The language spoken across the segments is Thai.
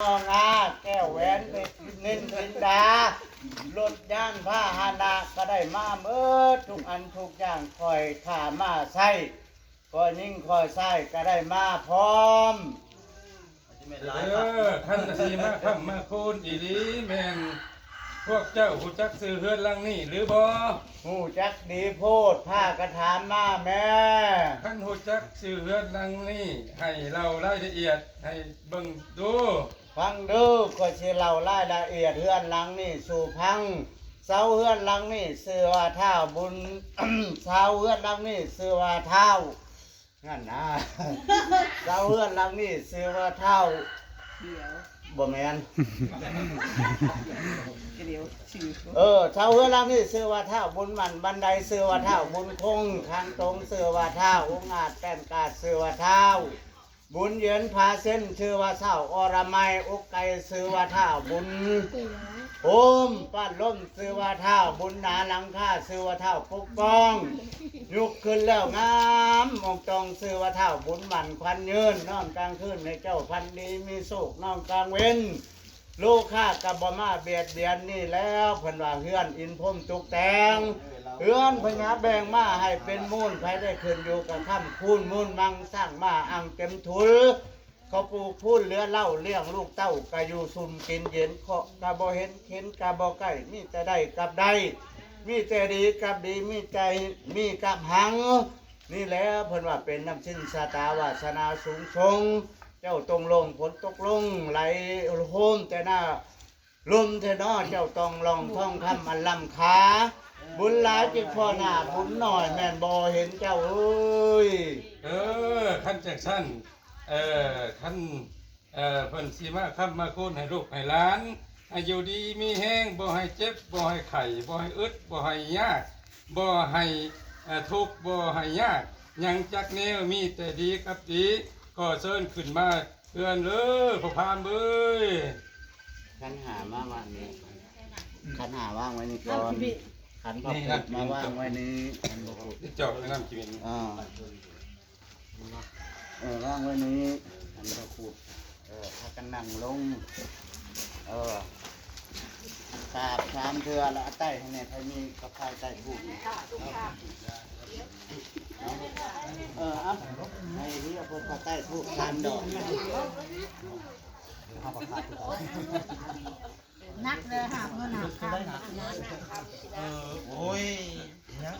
งาแก้วแหวนเพชรนินจินดาลดย่านผ้าหานาก็ได้มาเมื่อทุกอันทุกอย่างคอยถ่ามาใส่คอยนิ่งคอยใส่ก็ได้มาพร้อมเออท่านสีมาคำมาคูณอีหลีแมน พวกเจ้าหูจักซื้อเฮือนหลังนี้หรือบ่หูจักดีโพดผ้ากระถามมาแม่ ท่านหูจักซื้อเฮือนหลังนี้ให้เรารายละเอียดให้เบิ่งดูฟังดูก็สิเล่ารายละเอียดเฮือนหลังนี่สู่พังเสาเฮือนหลังนี่เสือว่าเท้าบุญ เสาเฮือนหลังนี่เสือว่าเท้างั้นนะ เสาเฮือนหลังนี่เสือว่าเท้า เดี๋ยว บ่แม่นเดี๋ยวชื่อเออเสาเฮือนหลังนี่เสือว่าเท้าบุญมันบันไดเสือว่าเท้าบุญคงทางตรงเสือว่าเท้าองค์อาจแป้นกาดเสือว่าเท้าบุญเย็นพาเส้นชื่อว่าเศร้าอรมัยอุกไก่ซื้อว่าเท้าบุญ โอมป้านล้มซื้อว่าเท้าบุญหนาหลังค่าซื้อว่าเท้าปกป้องยุกขึ้นแล้วงามมองจองซื้อว่าเท้าบุญหมันควันยืนน้อมกลางคืนในเจ้าพันดีมีโศกน้อมกลางเว้นลูกข้ากับบมาเบียดเบียนนี่แล้วเพิ่นว่าเฮือนอินพรหมตุกแตงเฮือนพญาแบ่งมาให้เป็นมูลใครได้ขึ้นอยู่กับค่ำคูณมูลมังสร้างมาอังเต็มทุล เขาปลูกพูนเหลือเหล่าเลี้ยงลูกเต้ากะอยู่ซุ่มกินเย็นเคาะกะบ่เห็นเห็นกะบ่ใกล้มีแต่ได้กับได้ มีแต่ดีกับดีมีใจมีกับหัง นี่แหละเพิ่นว่าเป็นน้ำชิ้นสาตาวาสนาสูงชงเจ้าตรงลงฝนตกลงไหลโฮมแต่หน้าลมเทนอเจ้าต้องลองท่องคำอันลำคาบุญหลายจิตพ่อหน้าบุญหน่อยแม่นบ่เห็นเจ้าเอ้ย เออท่านจักสั้น เออท่านเอ่อเพิ่นสีมาคำมาคูณให้ลูกให้หลานให้อยู่ดีมีแห้งบ่ให้เจ็บบ่ให้ไข้บ่ให้อึดบ่ให้ยากบ่ให้เอ่อทุกข์บ่ให้ยากหยังจักแนวมีแต่ดีกับดีก็เชิญขึ้นมาเตือนเลยพระพามเอ้ยขันหามาว่างนี้ขันหาว่างไว้นี่ก่อนขันพระพุทธมาว่างไว้นี้ขันพระพุทธที่เจาะในน้ำชีวิตอ่า เออว่างไว้นี้ขันพระพุทธเออพากันนั่งลง เออกราบสามเทือแล้วเอาใต้ให้เนี่ยใครมีกระพายใต้ผูกเอออะให้เรียกพวกพระใต้ผูกสามดอกนักเลยค่ะเมื่อหนักค่ะโอ้ยยัง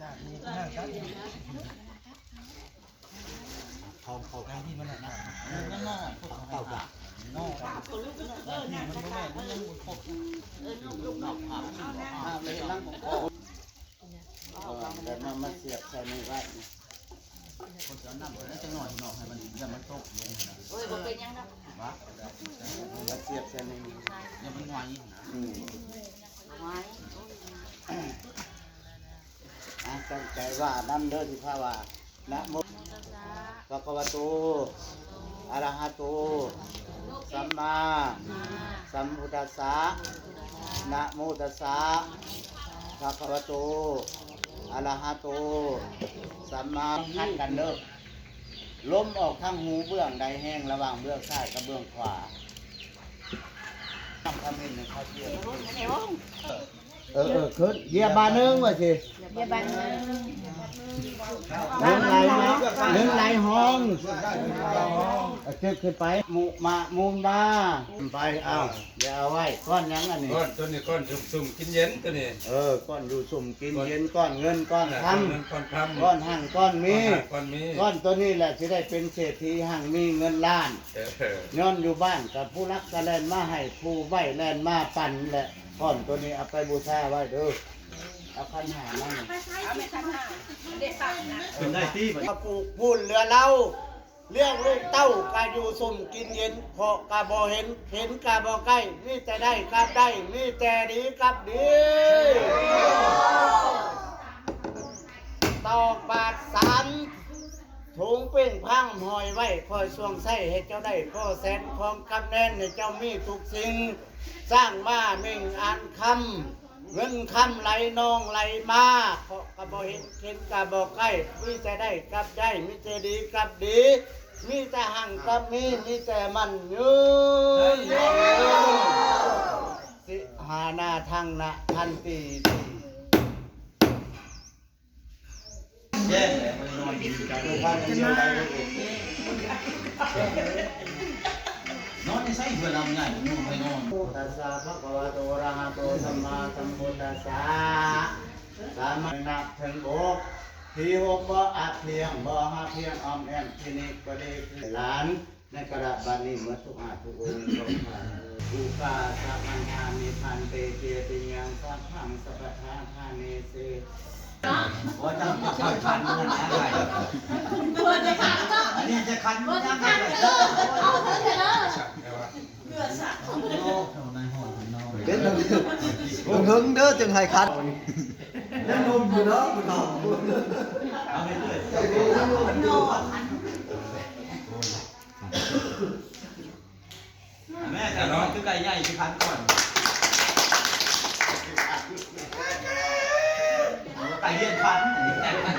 จากนี้นั่งกันทองเขาการที่มันหนักนั่นน่ะพวกเขาเก่าๆนอกนี่มันไม่แม่มันยังหมดครบ ห้ามเลย นั่งของพ่อเออแต่มามาเสียบใส่ในไว้คนจะนั่งมันจะหน่อยหน่อยให้มันอย่ามันตกลงนะโอ้ยบ่เป็นยังนะวะมาเสียบใส่ในนี้อย่ามันไหวอืมไว้อะตั้งใจว่าน้ำเด้อที่พาว่านะโมพระควะโตอะระหะโตสัมมาสัมพุทธัสสะนะโมตัสสะ พระควะโตอะระหะโต สัมมาคัดกันเด้อลมออกทางหูเบื้องใดแห้งระหว่างเบื้องซ้ายกับเบื้องขวาทำทำให้หนึ่งเขาเทียบเดี๋ยวเออเออขึ้นเหยียบบาหนึงว่าสิ เดี๋ยวบัน นึงหนึ่งไหลมาหนึ่งไหลห้องเอาขึ้นขึ้นไปหมุมามุมดาไปเอาอย่าเอาไว้ก้อนหยังอันนี้ก้อนตัวนี้ก้อนซุ่มๆกินเย็นตัวนี้เออก้อนอยู่สุ่มกินเย็นก้อนเงินก้อนคก้อนเงินก้อนคำำก้อนห่างก้อนมีก้อนมีก้อนตัวนี้แหละที่ได้เป็นเศรษฐีห่างมีเงินล้านเออย้อนอยู่บ้านกับผู้รักกะแลนมาให้ผู้ไหวแลนมาปั่นแหละก้อนตัวนี้เอาไปบูชาไว้เด้อ เอาขันหามาหนึ่งเป็นได้ที่ปลูกพูนเรือเล่าเลี้ยงลูกเต้ากาอยู่สุ่มกินเย็นเพาะกาบอเห็นเห็นกาบอใกล้นี่แต่ได้กับได้นี่แต่ดีกับดีตอกบาทสามถุงเป้งพังหอยไว้คอยสวงไส้ให้เจ้าได้พ่อแสนของคำแน่นให้เจ้ามีทุกสิ่ง สร้างมาเม่งอ่านคำ เงินคำไหลนองไหลมาเพราะกระบอเห็นเห็นกระบอใกล้มิจะได้กับได้มิจะดีกับดี มีแต่หังกับมีมีแต่มันยืนสิหานาทางนะทันปีทีแย่เลยมันนอนดีกันทุกท่านเชื่อได้ เลยนอนในไส้เพื่อนเราใหญ่นุ่มไปนอนตัสสะภะคะวะโตอะระหะโตสัมมาสัมพุทธัสสะสามัญนับถึงโบกทีหกบ่อัดเพียงบ่หาเพียงออมแอมที่นี้ก็ได้คือหลานในกระบานี้เมื่อทุกอาทุกองค์ทรงผ่านอุกาสะมันทามิพันเตเตียติยังสัพพังสัพพทาทาเนเสว่าจะขันมันอะไรอันนี้จะขันมันยังไงเด็ดเลย มึงหึงเด้อจึงให้คัดแล้วนมอยู่เนาะคุณน้องเอาไปเลยแม่ไก่น้องคือไก่ใหญ่ที่พันก่อนไก่เลี้ยงพันอันนี้ไก่พัน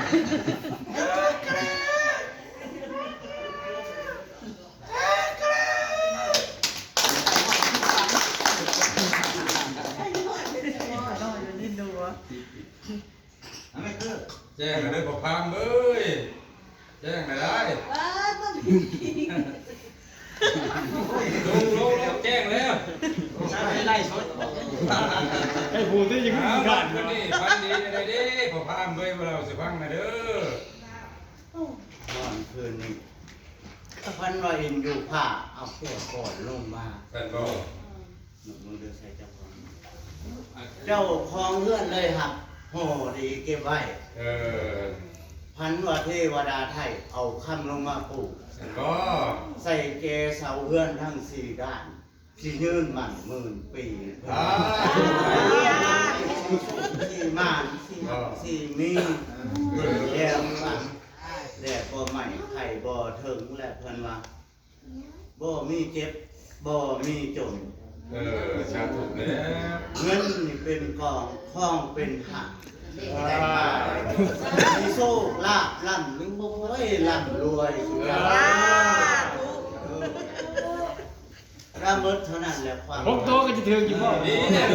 ไม่คือ แจ้งหน่อยเด้อบ่ พามเอ้ยแจ้งหน่อยได้ลงลงลงแจ้งแล้วใช่ไล่ชดไอ้ผู้ที่ยังมีการพันนี่พันนี้ได้เด้บ่พามเอ้ยบ่เราสิฟังนะเด้อก่อนคืนนี้พันว่าอินอยู่ผ้าเอาเสื้อก่อนลงมาแต่บ่หนุ่มเดือใส่เจ้าของเจ้าของเลื่อนเลยครับ โหดีเก็บไว้ เออพันว่าเทวดาไทยเอาคำลงมาปลูกแต่บ่ใส่เกเสาเฮือนทั้งสี่ด้านที่ยืนมันหมื่นปีอ่าสี่มานสี่สี่มีแล้วฟังแล้วก็ใหม่ไข่บ่ถึงและเพิ่นว่าบ่มีเจ็บบ่มีจน เออชาถูกแล้วเงินนี่เป็นกองคล้องเป็นหักมีโซ่ลาบลั่นมึงบ่ไว้ลั่นรวยสุดยอดถ้าหมดเท่านั้นแหละความนี่เนี่ย